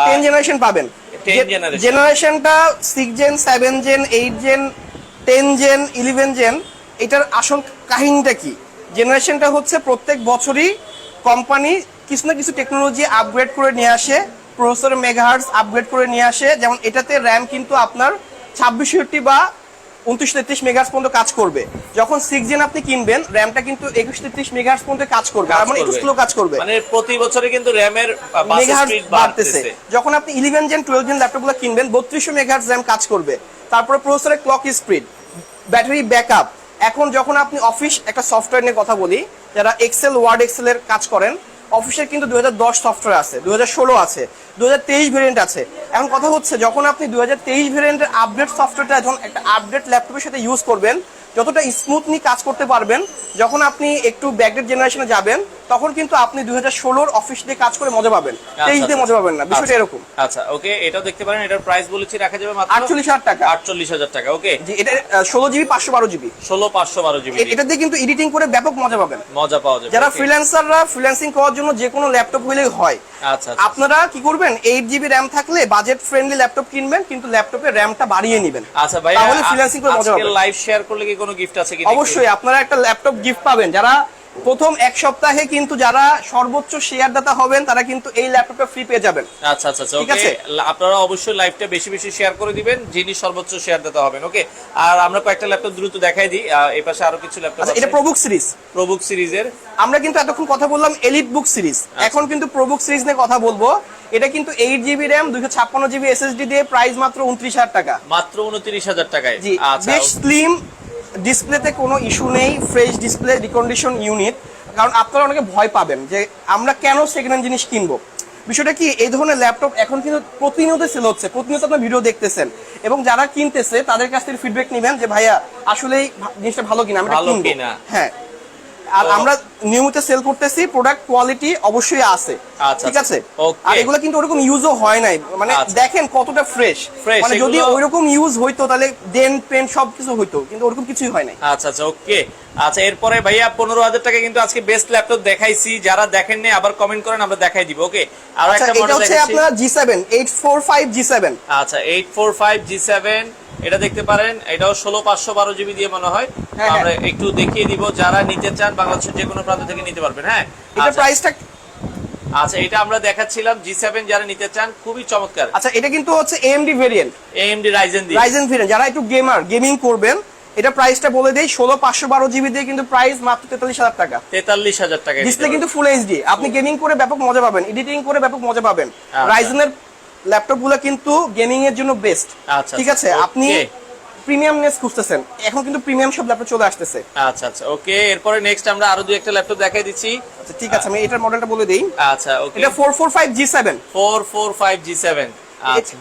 S2: টেন জেনারেশন পাবেন।
S1: 10 generation।
S2: জেনারেশনটা six gen seven gen eight gen ten gen eleven gen এটার আসল কাহিনীটা কি? জেনারেশনটা হচ্ছে প্রত্যেক বছরই কোম্পানি কিছু না কিছু টেকনোলজি আপগ্রেড করে নিয়ে আসে প্রসেসর মেগাহার্স আপগ্রেড করে নিয়ে আসে। যেমন এটাতে র্যাম কিন্তু আপনার ছাব্বিশটি বা উনত্রিশ তেত্রিশ মেগাহার্স পর্যন্ত কাজ করবে। যখন সিক্স জেন আপনি কিনবেন র্যামটা কিন্তু একুশ তেত্রিশ মেগাহার্স পর্যন্ত কাজ করবে। মানে একটু স্লো কাজ করবে।
S1: মানে প্রতি বছরে কিন্তু র্যামের স্পিড
S2: বাড়তেছে। যখন আপনি ইলেভেন জেন টুয়েলভ জেন ল্যাপটপগুলো কিনবেন বত্রিশশো মেগাহার্জ র্যাম কাজ করবে। তারপরে প্রসেসরের ক্লক স্পিড ব্যাটারি ব্যাকআপ এখন যখন আপনি অফিস একটা সফটওয়্যার নিয়ে কথা বলি যারা এক্সেল ওয়ার্ড এক্সেল এর কাজ করেন অফিসের কিন্তু দুই হাজার দশ সফটওয়্যার আছে, দুই হাজার ষোলো আছে, দুই হাজার তেইশ ভেরিয়েন্ট আছে। এখন কথা হচ্ছে, যখন আপনি দুই হাজার তেইশ ভেরিয়েন্টের আপডেট সফটওয়্যারটা যখন একটা আপডেট ল্যাপটপের সাথে ইউজ করবেন, যতটা স্মুথলি কাজ করতে পারবেন, যখন আপনি একটু ব্যাকডেট জেনারেশনে যাবেন তখন কিন্তু আপনি দুই হাজার ষোলোর অফিস দিয়ে কাজ করে মজা পাবেন। তেইশ দিয়ে মজা পাবেন না বিষয়টা এরকম।
S1: আচ্ছা ওকে এটাও দেখতে পারেন এটার প্রাইস বলেছি রাখা যাবে মাত্র
S2: আটচল্লিশ হাজার টাকা।
S1: আটচল্লিশ হাজার টাকা ওকে।
S2: জি এটা ষোলো জিবি পাঁচশো বারো জিবি।
S1: ষোলো পাঁচশো বারো জিবি
S2: এটা দিয়ে কিন্তু এডিটিং করে ব্যাপক মজা পাবেন।
S1: মজা পাওয়া যাবে
S2: যারা ফ্রিল্যান্সাররা ফ্রিল্যান্সিং করার জন্য যে কোনো ল্যাপটপ হলেই হয়।
S1: আচ্ছা আচ্ছা।
S2: আপনারা কি করবেন? এইট জিবি র্যাম থাকলে বাজেট ফ্রেন্ডলি ল্যাপটপ কিনবেন কিন্তু ল্যাপটপের র্যামটা বাড়িয়ে নেবেন।
S1: আচ্ছা ভাই
S2: তাহলে freelancing করে মজা পাবেন।
S1: লাইভ শেয়ার করলে কি কোনো গিফট আছে কি
S2: অবশ্যই আপনারা একটা ল্যাপটপ গিফট পাবেন। যারা প্রথম এক সপ্তাহে কিন্তু যারা সর্বোচ্চ শেয়ার দাতা হবেন তারা কিন্তু এই ল্যাপটপটা ফ্রি পেয়ে যাবেন।
S1: আচ্ছা আচ্ছা আচ্ছা
S2: ঠিক আছে?
S1: আপনারা অবশ্যই লাইভটা বেশি বেশি শেয়ার করে দিবেন যিনি সর্বোচ্চ শেয়ার দিতে হবেন ওকে আর আমরা কয়েকটা ল্যাপটপ দ্রুত দেখাই দিই এই পাশে আরও কিছু ল্যাপটপ
S2: আচ্ছা
S1: আছে।
S2: এটা প্রবুক সিরিজ
S1: প্রবুক সিরিজের
S2: আমরা কিন্তু এতক্ষণ কথা বললাম এলিট বুক সিরিজ। এখন কিন্তু প্রবুক সিরিজ নিয়ে কথা বলব। এটা কিন্তু এইট জিবি র্যাম দুইশো ছাপ্পান্ন জিবি এসএসডি দিয়ে প্রাইস মাত্র উনত্রিশ হাজার টাকা।
S1: মাত্র উনত্রিশ হাজার টাকায়।
S2: জি
S1: আচ্ছা
S2: বেশ স্লিম ডিসপ্লেতে কোনো ইস্যু নেই ফ্রেশ ডিসপ্লে রিকন্ডিশন ইউনিট কারণ আপনারা অনেকে ভয় পাবেন যে আমরা কেন সেকেন্ড হ্যান্ড জিনিস কিনবো। বিষয়টা কি এই ধরনের ল্যাপটপ এখন কিন্তু প্রতিনিয়ত সেল হচ্ছে প্রতিনিয়ত আপনার ভিডিও দেখতেছেন। এবং যারা কিনতেছে তাদের কাছ থেকে ফিডব্যাক নেবেন যে ভাইয়া আসলেই জিনিসটা ভালো কিনা
S1: আমি
S2: কিনবো।
S1: কিনা।
S2: হ্যাঁ। আর আমরা নিয়মিত সেল করতেছি প্রোডাক্ট কোয়ালিটি অবশ্যই আছে।
S1: আচ্ছা,
S2: ঠিক আছে? আর এগুলো কিন্তু ওরকম ইউজও হয় নাই। মানে
S1: আচ্ছা।
S2: দেখেন কতটা ফ্রেশ মানে যদি ওইরকম ইউজ হইতো তাহলে ডেন পেন সবকিছু হইতো কিন্তু ওরকম কিছুই হয় নাই।
S1: আচ্ছা আচ্ছা ওকে আচ্ছা এরপরে ভাইয়া পনেরো হাজার টাকা কিন্তু আজকে বেস্ট ল্যাপটপ দেখাইছি। যারা দেখেননি আবার কমেন্ট করেন আমরা দেখাই দিব ওকে আর
S2: আচ্ছা
S1: একটা মডেল দেখাচ্ছি
S2: আপনার G seven eight four five G seven
S1: আচ্ছা eight four five G seven এটা দেখতে পারেন এটাও ষোলো পাঁচশো বারো জিবি দিয়ে মনে হয়।
S2: হ্যাঁ,
S1: আমরা একটু দেখিয়ে দিব যারা নিতে চান বাংলাদেশের যে কোনো প্রান্ত থেকে নিতে পারবেন হ্যাঁ? আচ্ছা,
S2: প্রাইসটা
S1: আচ্ছা এটা আমরা দেখাচ্ছিলাম জি সেভেন যারা নিতে চান খুবই চমৎকার।
S2: আচ্ছা এটা কিন্তু হচ্ছে AMD variant
S1: AMD Ryzen
S2: Ryzen variant যারা একটু গেমার গেমিং করবেন এটা প্রাইসটা বলে দেই ষোলো পাঁচশো বারো জিবি দিয়ে কিন্তু প্রাইস মাত্র তেতাল্লিশ হাজার টাকা।
S1: তেতাল্লিশ হাজার টাকা
S2: ডিসপ্লে কিন্তু ফুল এইচডি আপনি গেমিং করে ব্যাপক মজা পাবেন এডিটিং করে ব্যাপক মজা পাবেন।
S1: আচ্ছা।
S2: রাইজেনের ল্যাপটপগুলো কিন্তু গেমিং এর জন্য বেস্ট
S1: আচ্ছা,
S2: ঠিক আছে?
S1: আপনি
S2: আপনি প্রিমিয়ামনেস খুঁজতেছেন। এখন কিন্তু প্রিমিয়াম সব ল্যাপটপ চলে আসতেছে।
S1: আচ্ছা আচ্ছা ওকে এরপরে নেক্সট আমরা আরও দুই একটা ল্যাপটপ দেখাই দিচ্ছি।
S2: আচ্ছা ঠিক আছে আমি এটার মডেলটা বলে দিই।
S1: আচ্ছা ওকে
S2: এটা four four five G seven
S1: four four five G seven আচ্ছা।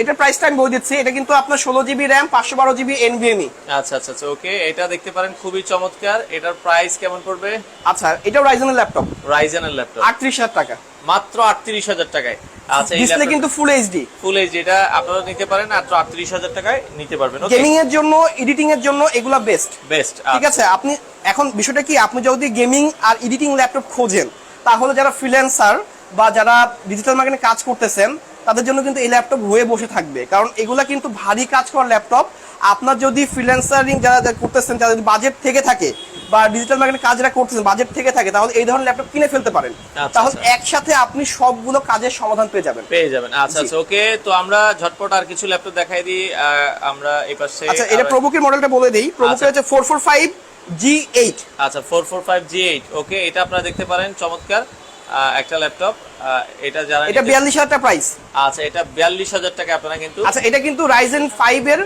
S2: এটার প্রাইস টাইম বলে দিচ্ছি এটা কিন্তু আপনার ষোলো জিবি র্যাম পাঁচশো বারো জিবি এনভিএমই
S1: আচ্ছা আচ্ছা আচ্ছা ওকে এটা দেখতে পারেন খুবই চমৎকার। এটার প্রাইস কেমন পড়বে?
S2: আচ্ছা এটাও রাইজেনের ল্যাপটপ
S1: রাইজেনের ল্যাপটপ
S2: আটত্রিশ হাজার টাকা।
S1: মাত্র আটত্রিশ হাজার টাকায়। আচ্ছা
S2: ডিসপ্লে কিন্তু ফুল এইচডি
S1: ফুল এইচ যেটা আপনারা নিতে পারেন মাত্র আটত্রিশ হাজার টাকায় নিতে পারবেন ওকে
S2: গেমিং এর জন্য এডিটিং এর জন্য এগুলা বেস্ট
S1: বেস্ট
S2: ঠিক আছে আপনি এখন বিষয়টা কি আপনি যদি গেমিং আর এডিটিং ল্যাপটপ খোঁজেন তাহলে যারা ফ্রিল্যান্সার বা যারা ডিজিটাল মার্কেটে কাজ করতেছেন তাদের জন্য কিন্তু এই ল্যাপটপ হয়ে বসে থাকবে। কারণ এগুলা কিন্তু ভারী কাজ করার ল্যাপটপ আপনার যদি ফ্রিল্যান্সারিং যারা করতেছেন যারা যদি বাজেট থেকে থাকে বা ডিজিটাল মার্কেটে কাজ যারা করতেছেন বাজেট থেকে থাকে তাহলে এই ধরনের ল্যাপটপ কিনে ফেলতে পারেন।
S1: আচ্ছা,
S2: তাহলে
S1: আচ্ছা।
S2: একসাথে আপনি সবগুলো কাজের সমাধান পেয়ে যাবেন।
S1: পেয়ে যাবেন। আচ্ছা আচ্ছা ওকে তো আমরা ঝটপট আর কিছু ল্যাপটপ দেখাই দিই আমরা এই পাশে
S2: আচ্ছা এটা প্রবুকের মডেলটা বলে দিই। প্রবুকের
S1: আচ্ছা।
S2: হচ্ছে four four five G eight
S1: আচ্ছা four four five G eight okay এটা আপনারা দেখতে পারেন চমৎকার। একটা ল্যাপটপ এটা যারা
S2: এটা বিয়াল্লিশ হাজার টাকা প্রাইস
S1: আচ্ছা এটা বিয়াল্লিশ হাজার টাকা আপনারা কিন্তু
S2: আচ্ছা এটা কিন্তু রাইজেন ফাইভ এর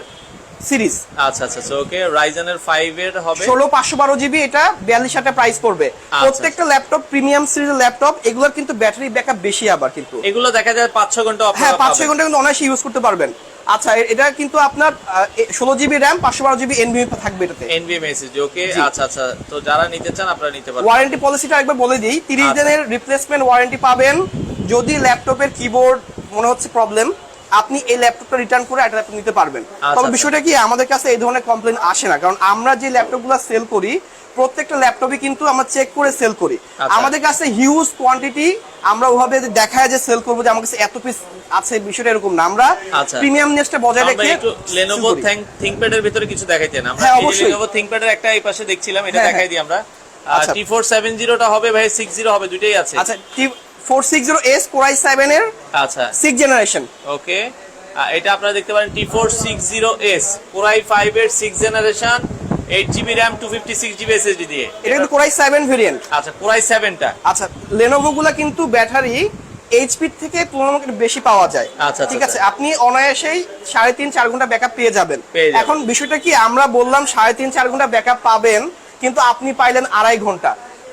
S2: সিরিজ
S1: আচ্ছা আচ্ছা ওকে রাইজেনের ফাইভ এর হবে
S2: ষোলো পাঁচশো বারো জিবি এটা বিয়াল্লিশ হাজার প্রাইস পড়বে
S1: আচ্ছা।
S2: প্রত্যেকটা ল্যাপটপ প্রিমিয়াম সিরিজের ল্যাপটপ এগুলোর কিন্তু ব্যাটারি ব্যাকআপ বেশি আবার কিন্তু
S1: এগুলো দেখা যায় পাঁচ ছ ঘণ্টা
S2: হ্যাঁ
S1: আপনারা
S2: পাঁচ ছয়
S1: পাবেন।
S2: ঘণ্টা কিন্তু অনায়াসে ইউজ করতে পারবেন আচ্ছা এটা কিন্তু আপনার ষোলো জিবি র্যাম পাঁচশো বারো জিবি এনভিএম থাকবে এটাতে
S1: এনবিএম এসএসডি ওকে। আচ্ছা আচ্ছা তো যারা নিতে চান আপনারা নিতে পারবেন
S2: ওয়ারেন্টি পলিসিটা একবার বলে দিই তিরিশ
S1: আচ্ছা।
S2: দিনের রিপ্লেসমেন্ট ওয়ারেন্টি পাবেন যদি ল্যাপটপের কিবোর্ড মনে হচ্ছে প্রবলেম আপনি এই ল্যাপটপটা রিটার্ন করে একটা ল্যাপটপ নিতে পারবেন তবে
S1: আচ্ছা।
S2: বিষয়টা কি আমাদের কাছে এই ধরনের কমপ্লেন আসে না কারণ আমরা যে ল্যাপটপগুলো সেল করি প্রত্যেকটা ল্যাপটপই কিন্তু আমরা চেক করে সেল করি
S1: আচ্ছা।
S2: আমাদের কাছে হিউজ কোয়ান্টিটি আমরা ওভাবে দেখায় যে সেল করব যে আমার কাছে এত পিস আছে বিষয়টা এরকম না আমরা
S1: আচ্ছা।
S2: প্রিমিয়াম নেসটা বজায় রেখে
S1: লেনোভো থিংকপ্যাড এর ভিতরে কিছু দেখাইতেন আমরা
S2: হ্যাঁ, অবশ্যই।
S1: লেনোভো থিংকপ্যাড এর একটা এই পাশে দেখছিলাম এটা
S2: হ্যাঁ,
S1: দেখাই দিই আমরা
S2: আচ্ছা।
S1: টি ফোর সেভেন জিরোটা হবে ভাই সিক্স জিরো হবে দুইটাই আছে
S2: আচ্ছা four six zero S Core i seven এর
S1: আচ্ছা।
S2: সিক্স জেনারেশন
S1: ওকে এটা আপনারা দেখতে পারেন T four six zero S Core i five এর six generation eight GB RAM two fifty six GB SSD দিয়ে।
S2: এটা কিন্তু কোরাই সেভেন ভেরিয়েন্ট
S1: আচ্ছা কোরাই সেভেনটা
S2: আচ্ছা লেনোভো গুলা কিন্তু ব্যাটারি এইচপি থেকে তুলনামূলক বেশি পাওয়া যায়।
S1: আচ্ছা,
S2: ঠিক
S1: আচ্ছা,
S2: আছে আপনি অনায়াসেই সাড়ে তিন চার ঘণ্টা ব্যাকআপ পেয়ে যাবেন। এখন বিষয়টা কি আমরা বললাম সাড়ে তিন চার ঘণ্টা ব্যাকআপ পাবেন কিন্তু আপনি পাইলেন আড়াই ঘণ্টা।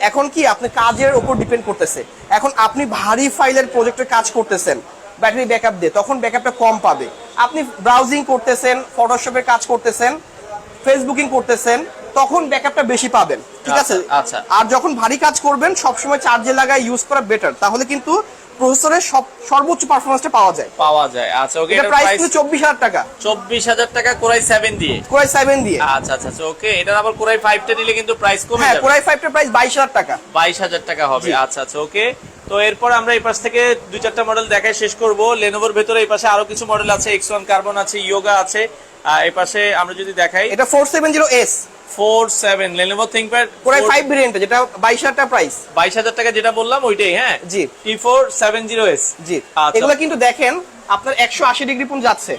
S2: এখন কি আপনি কাজের উপর ডিপেন্ড করতেছে? এখন আপনি ভারী ফাইলের প্রজেক্টের কাজ করতেছেন ব্যাটারি ব্যাকআপ দিয়ে, তখন ব্যাকআপটা কম পাবে। আপনি ব্রাউজিং করতেছেন ফটোশপের কাজ করতেছেন ফেসবুকিং করতেছেন তখন ব্যাকআপটা বেশি পাবেন ঠিক আছে?
S1: আচ্ছা, আচ্ছা।
S2: আর যখন ভারী কাজ করবেন সবসময় চার্জে লাগায় ইউজ করা বেটার তাহলে কিন্তু প্রসেসরের সব সর্বোচ্চ পারফরমেন্সটা পাওয়া যায়।
S1: পাওয়া যায় আচ্ছা ওকে
S2: এটা প্রাইস কিন্তু চব্বিশ হাজার টাকা।
S1: চব্বিশ হাজার টাকা কোরাই দিয়ে।
S2: কোরাই দিয়ে।
S1: আচ্ছা আচ্ছা আচ্ছা ওকে এটার আবার কোরাই নিলে কিন্তু প্রাইস কমে
S2: হ্যাঁ
S1: যাবে।
S2: কোরাই প্রাইস টাকা।
S1: বাইশ হাজার টাকা হবে আচ্ছা আচ্ছা ওকে তো এরপর আমরা এই পাশ থেকে দুই চারটা মডেল দেখায় শেষ করব। লেনোভোর ভেতরে এই পাশে আরও কিছু মডেল আছে এক্স ওয়ান কার্বন আছে ইয়োগা আছে আর এই পাশে আমরা যদি দেখাই।
S2: এটা four seven zero S
S1: four seven Lenovo ThinkPad
S2: Core i five variant যেটা বাইশ হাজার টাকা প্রাইস
S1: বাইশ হাজার টাকা যেটা বললাম ওইটাই হ্যাঁ?
S2: জি।
S1: T four seven zero S
S2: জি। এগুলো কিন্তু দেখেন আপনার একশো আশি ডিগ্রি পর্যন্ত যাচ্ছে।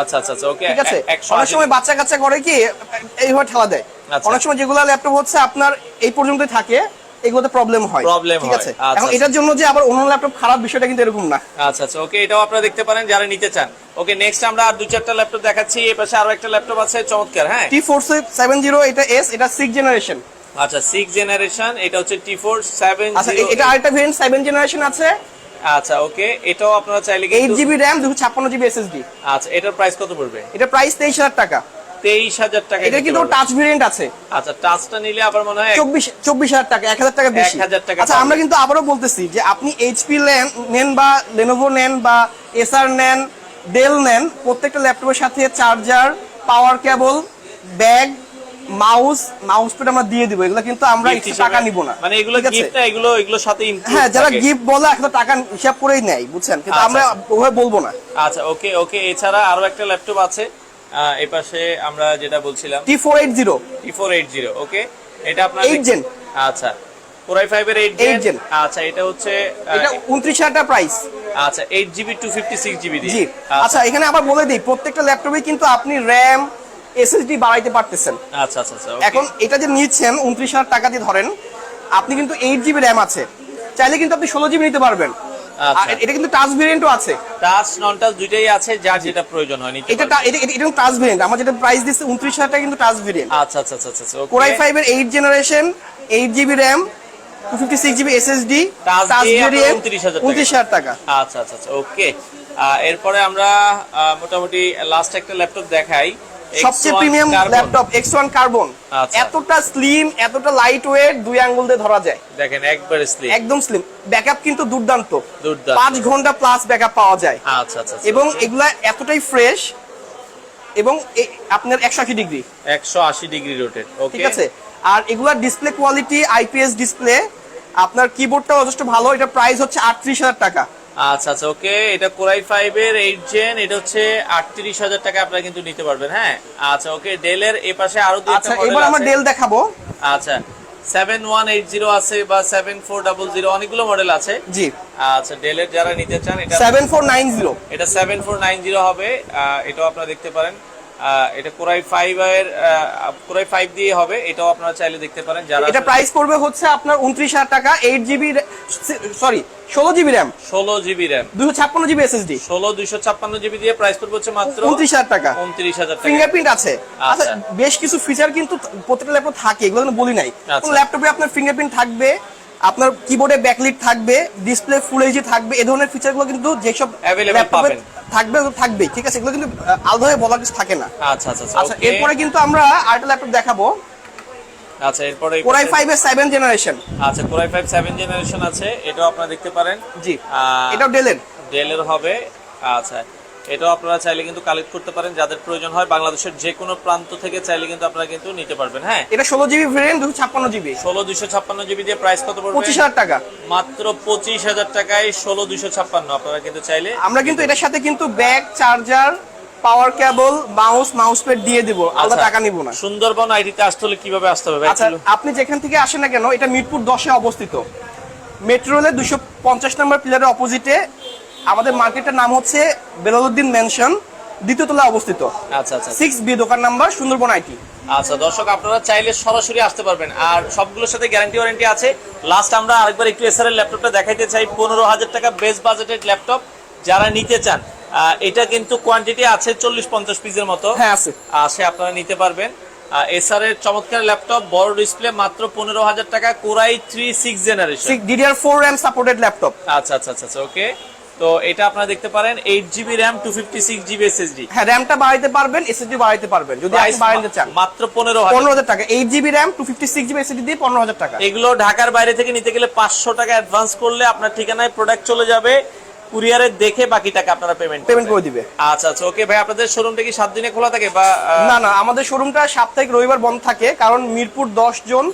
S1: আচ্ছা আচ্ছা আচ্ছা ওকে।
S2: ঠিক আছে? অনেক সময় বাচ্চা কাচ্চা করে কি এইভাবে ঠেলা দেয়।
S1: আচ্ছা।
S2: অনেক সময় যেগুলো ল্যাপটপ হচ্ছে আপনার এই পর্যন্তই থাকে এগুলোতে প্রবলেম হয়।
S1: Problem
S2: ঠিক। আছে?
S1: আচ্ছা,
S2: এখন
S1: আচ্ছা।
S2: এটার জন্য যে আবার অন্য ল্যাপটপ খারাপ বিষয়টা কিন্তু এরকম না।
S1: আচ্ছা আচ্ছা। ওকে এটাও আপনারা দেখতে পারেন যারা নিতে চান। ওকে নেক্সট আমরা আর দুই চারটা ল্যাপটপ দেখাচ্ছি। এই পাশে আরও একটা ল্যাপটপ আছে চমৎকার হ্যাঁ?
S2: টি ফোর সেভেন জিরো এটা এস এটা সিক্স জেনারেশন
S1: আচ্ছা সিক্স জেনারেশন এটা হচ্ছে টি ফোর সেভেন
S2: এটা আরেকটা ভেরিয়েন্ট সেভেন জেনারেশন আছে।
S1: আচ্ছা ওকে এটাও আপনারা চাইলে
S2: এইট জিবি র্যাম দুশো ছাপ্পান্ন জিবি এসএসডি
S1: আচ্ছা এটার প্রাইস কত পড়বে?
S2: এটা প্রাইস তেইশ হাজার টাকা।
S1: তেইশ হাজার টাকা
S2: এটা কিন্তু টাচ ভেরিয়েন্ট আছে।
S1: আচ্ছা টাচটা নিলে আবার মনে হয়
S2: চব্বিশ চব্বিশ হাজার টাকা এক হাজার টাকা বেশি।
S1: 1000 টাকা
S2: আচ্ছা আমরা কিন্তু আবারও বলতেছি যে আপনি এইচপি নেন বা লেনোভো নেন বা এসআর নেন ডেল নেন প্রত্যেকটা ল্যাপটপের সাথে charger power cable bag mouse mouse pad আমরা দিয়ে দিব। এগুলো কিন্তু আমরা টাকা নিব না।
S1: মানে এগুলো গিফট না এগুলো এগুলোর সাথে
S2: হ্যাঁ যারা গিফট বলে একটা টাকা হিসাব করেই নেয় বুঝছেন? কিন্তু
S1: আচ্ছা,
S2: আমরা
S1: আচ্ছা।
S2: ওভাবে বলব না।
S1: আচ্ছা ওকে ওকে। এছাড়া আরও একটা ল্যাপটপ আছে। এই পাশে আমরা যেটা বলছিলাম
S2: T four eight zero
S1: T four eight zero okay এটা আপনার
S2: Eight gen।
S1: আচ্ছা। কোরাই ফাইভের এইট জেন আচ্ছা এটা হচ্ছে
S2: এটা উনত্রিশ হাজার টাকা প্রাইস
S1: আচ্ছা eight GB two fifty six GB
S2: জি। আচ্ছা। এখানে আবার বলে দিই প্রত্যেকটা ল্যাপটপে কিন্তু আপনি র্যাম এসএসডি বাড়াইতে পারতেছেন।
S1: আচ্ছা আচ্ছা আচ্ছা
S2: এখন এটা যে নিচ্ছেন উনত্রিশ হাজার টাকা দিয়ে ধরেন আপনি কিন্তু এইট জিবি র্যাম আছে। চাইলে কিন্তু আপনি ষোলো জিবি নিতে পারবেন।
S1: আচ্ছা।
S2: এটা কিন্তু টাচ ভেরিয়েন্টও আছে।
S1: টাচ নন টাচ দুইটাই আছে যার যেটা প্রয়োজন হয় নিতে
S2: এটা এটা টাচ ভেরিয়েন্ট আমার যেটা প্রাইস দিচ্ছে টাকা কিন্তু টাচ ভেরিয়েন্ট
S1: আচ্ছা আচ্ছা আচ্ছা আচ্ছা।
S2: Core i generation eight GB RAM two fifty six GB SSD touch variant
S1: 29,000 টাকা।
S2: উনত্রিশ হাজার টাকা।
S1: আচ্ছা আচ্ছা আচ্ছা ওকে এরপরে আমরা মোটামুটি লাস্ট একটা ল্যাপটপ দেখাই।
S2: সবচেয়ে premium laptop X one carbon
S1: আচ্ছা।
S2: এতটা স্লিম এতটা লাইট ওয়েট দুই আঙ্গুল দিয়ে ধরা যায়।
S1: দেখেন একবার স্লিপ
S2: একদম স্লিম ব্যাকআপ কিন্তু দুর্দান্ত।
S1: দুর্দান্ত।
S2: পাঁচ ঘণ্টা প্লাস ব্যাকআপ পাওয়া যায়।
S1: আচ্ছা আচ্ছা
S2: এবং এগুলা এতটাই ফ্রেশ এবং আপনার একশো আশি ডিগ্রি
S1: একশো আশি ডিগ্রি রোটেট
S2: ঠিক আছে? আর এগুলার ডিসপ্লে কোয়ালিটি আইপিএস ডিসপ্লে আপনার কিবোর্ডটা যথেষ্ট ভালো। এটা প্রাইস হচ্ছে আটত্রিশ হাজার টাকা।
S1: আচ্ছা আচ্ছা ওকে এটা কোরাই ফাইভ এর এইট জেন এটা হচ্ছে আটত্রিশ হাজার টাকা আপনারা কিন্তু নিতে পারবেন হ্যাঁ? আচ্ছা ওকে ডেলের এ পাশে আরও দুই
S2: আচ্ছা এবার আমরা ডেল দেখাবো।
S1: আচ্ছা সেভেন ওয়ান এইট জিরো আছে বা সেভেন ফোর ডাবল জিরো অনেকগুলো মডেল আছে।
S2: জি।
S1: আচ্ছা ডেলের যারা নিতে চান এটা
S2: সেভেন ফোর নাইন জিরো
S1: এটা সেভেন ফোর নাইন জিরো হবে এটাও আপনারা দেখতে পারেন। এটা কোরাই ফাইভ এর কোরাই দিয়ে হবে এটাও আপনারা চাইলে দেখতে পারেন যারা
S2: এটা প্রাইস পড়বে হচ্ছে আপনার উনত্রিশ হাজার টাকা এইট জিবি সরি ষোলো জিবি র্যাম
S1: ষোলো জিবি র্যাম
S2: দুশো ছাপ্পান্ন জিবি
S1: ছাপ্পান্ন জিবি দিয়ে প্রাইস পড়বে হচ্ছে মাত্র
S2: উনত্রিশ হাজার টাকা।
S1: উনত্রিশ হাজার টাকা।
S2: ফিঙ্গারপ্রিন্ট আছে। আচ্ছা
S1: আচ্ছা।
S2: বেশ কিছু ফিচার কিন্তু প্রত্যেকটা ল্যাপটপ থাকে এগুলো বলি নাই।
S1: আচ্ছা।
S2: কোন ল্যাপটপে আপনার ফিঙ্গারপ্রিন্ট থাকবে আপনার কিবোর্ডে ব্যাকলিট থাকবে ডিসপ্লে ফুল এইচডি থাকবে এই ধরনের ফিচারগুলো কিন্তু যেসব ল্যাপটপে
S1: পাবেন।
S2: থাকবে থাকবেই ঠিক আছে? এগুলো কিন্তু আলাদাভাবে বলার কিছু থাকে না।
S1: আচ্ছা আচ্ছা আচ্ছা
S2: আচ্ছা এরপরে কিন্তু আমরা আরেকটা ল্যাপটপ দেখাবো।
S1: আচ্ছা এরপরে
S2: কোরাই
S1: পাশে-
S2: ফাইভ এর সেভেন জেনারেশন
S1: আচ্ছা Core i five seven generation আছে এটাও আপনারা দেখতে পারেন।
S2: জি এটাও ডেলের
S1: ডেলের হবে আচ্ছা। এটাও আপনারা চাইলে কিন্তু কালেক্ট করতে পারেন যাদের প্রয়োজন হয়। বাংলাদেশের যে কোনো প্রান্ত থেকে চাইলে কিন্তু আপনারা কিন্তু নিতে পারবেন হ্যাঁ?
S2: এটা ষোলো জিবি ভেরিয়েন্ট দুশো ছাপ্পান্ন জিবি
S1: ষোলো দুইশো ছাপ্পান্ন জিবি দিয়ে প্রাইস কত পড়বে?
S2: পঁচিশ হাজার টাকা।
S1: মাত্র পঁচিশ হাজার টাকায় ষোলো দুইশো ছাপ্পান্ন। আপনারা কিন্তু চাইলে
S2: আমরা কিন্তু এটার সাথে কিন্তু bag charger power cable mouse mouse pad দিয়ে দিব। আলাদা
S1: আচ্ছা,
S2: টাকা নিব না।
S1: সুন্দরবন আইডিতে আসতে হলে কীভাবে আসতে হবে ভাই?
S2: আচ্ছা আপনি যেখান থেকে আসেন না কেন এটা মিরপুর দশে অবস্থিত। মেট্রো রেলের দুশো পঞ্চাশ নম্বর পিলারের অপোজিটে আমাদের মার্কেটের নাম হচ্ছে বেলালুদ্দিন মেনশন দ্বিতীয় তলায় অবস্থিত।
S1: আচ্ছা আচ্ছা।
S2: সিক্স বি দোকান নাম্বার সুন্দরবন আইটি
S1: আচ্ছা দর্শক আপনারা চাইলে সরাসরি আসতে পারবেন। আর সবগুলোর সাথে গ্যারান্টি ওয়ারেন্টি আছে। লাস্ট আমরা আরেকবার একটু এসআর এর ল্যাপটপটা দেখাইতে চাই। পনেরো হাজার টাকা বেস বাজেটের ল্যাপটপ যারা নিতে চান এটা কিন্তু কোয়ান্টিটি আছে চল্লিশ পঞ্চাশ পিসের মতো।
S2: হ্যাঁ আছে।
S1: সে আপনারা নিতে পারবেন। এসআর এর চমৎকার ল্যাপটপ বড় ডিসপ্লে মাত্র পনেরো হাজার টাকা Core i three six generation
S2: DDR four RAM supported laptop
S1: আচ্ছা আচ্ছা আচ্ছা ওকে তো এটা আপনারা দেখতে পারেন eight GB RAM two fifty six GB SSD
S2: হ্যাঁ র্যামটা বাড়াইতে পারবেন এসএসডি বাড়াইতে পারবেন। যদি বাড়াইতে চান।
S1: মাত্র পনেরো
S2: পনেরো হাজার টাকা। Eight GB RAM two fifty six GB SSD দিয়ে পনেরো হাজার টাকা।
S1: এগুলো ঢাকার বাইরে থেকে নিতে গেলে পাঁচশো টাকা অ্যাডভান্স করলে আপনার ঠিকানায় প্রোডাক্ট চলে যাবে। কুরিয়ারে দেখে বাকি টাকা আপনারা পেমেন্ট
S2: পেমেন্ট করে দিবে।
S1: আচ্ছা আচ্ছা ওকে ভাই আপনাদের শোরুমটা কি সাত দিনে খোলা থাকে বা
S2: না না আমাদের শোরুমটা সাপ্তাহিক রবিবার বন্ধ থাকে কারণ মিরপুর দশ জন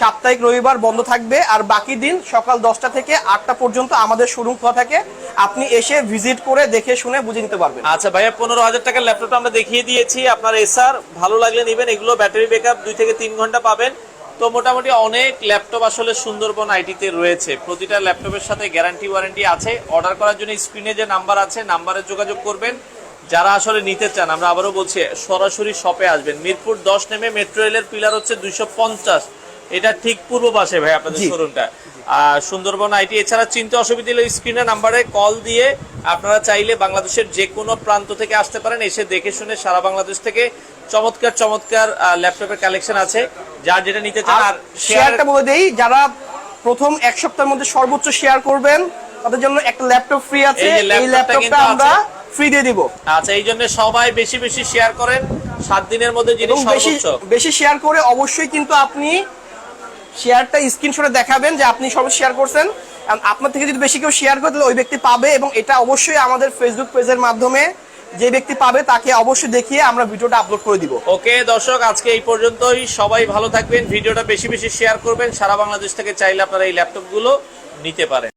S2: সাপ্তাহিক রবিবার বন্ধ থাকবে আর বাকি দিন সকাল দশটা থেকে আটটা পর্যন্ত আমাদের শোরুম খোলা থাকে। আপনি এসে ভিজিট করে দেখে শুনে বুঝে নিতে পারবেন।
S1: আচ্ছা ভাইয়া, পনেরো হাজার টাকার ল্যাপটপটা আমরা দেখিয়ে দিয়েছি। আপনার এসআর ভালো লাগলে নেবেন, এগুলো ব্যাটারি ব্যাকআপ দুই থেকে তিন ঘণ্টা পাবেন। তো মোটামুটি অনেক ল্যাপটপ আসলে সুন্দরবন আইটিতে রয়েছে। প্রতিটা ল্যাপটপের সাথে গ্যারান্টি ওয়ারেন্টি আছে। অর্ডার করার জন্য স্ক্রিনে যে নাম্বার আছে নাম্বারে যোগাযোগ করবেন। যারা আসলে নিতে চান, আমরা আবারও বলছি, সরাসরি শপে আসবেন। মিরপুর দশ নেমে মেট্রো রেলের পিলার হচ্ছে দুইশো পঞ্চাশ। এটা ঠিক পূর্ব পাশে ভাই আপনাদের শোরুমটা। আর সুন্দরবন আইটি এছাড়া চিন্তা অসুবিধা হলে স্ক্রিনের নাম্বারে কল দিয়ে আপনারা চাইলে বাংলাদেশের যে কোনো প্রান্ত থেকে আসতে পারেন। এসে দেখে শুনে সারা বাংলাদেশ থেকে চমৎকার চমৎকার ল্যাপটপের কালেকশন আছে। যার যেটা নিতে চান
S2: আর শেয়ারটা বলে দেই যারা প্রথম এক সপ্তাহের মধ্যে সর্বোচ্চ শেয়ার করবেন তাদের জন্য একটা ল্যাপটপ ফ্রি আছে।
S1: এই ল্যাপটপটা
S2: আমরা ফ্রি দিয়ে দিব।
S1: আচ্ছা এই জন্য সবাই বেশি বেশি শেয়ার করেন। সাত দিনের মধ্যে যিনি
S2: বেশি
S1: সর্বোচ্চ।
S2: বেশি শেয়ার করে অবশ্যই কিন্তু আপনি শেয়ারটা স্ক্রিনশটে দেখাবেন যে আপনি সব শেয়ার করছেন। আপনার থেকে যদি বেশি কেউ শেয়ার করে, তাহলে ওই ব্যক্তি পাবে এবং এটা অবশ্যই আমাদের ফেসবুক পেজের মাধ্যমে যে ব্যক্তি পাবে তাকে অবশ্যই দেখিয়ে আমরা ভিডিওটা আপলোড করে দিব।
S1: ওকে, দর্শক, আজকে এই পর্যন্তই। সবাই ভালো থাকবেন, ভিডিওটা বেশি বেশি শেয়ার করবেন। সারা বাংলাদেশ থেকে চাইলে আপনারা এই ল্যাপটপগুলো নিতে পারেন।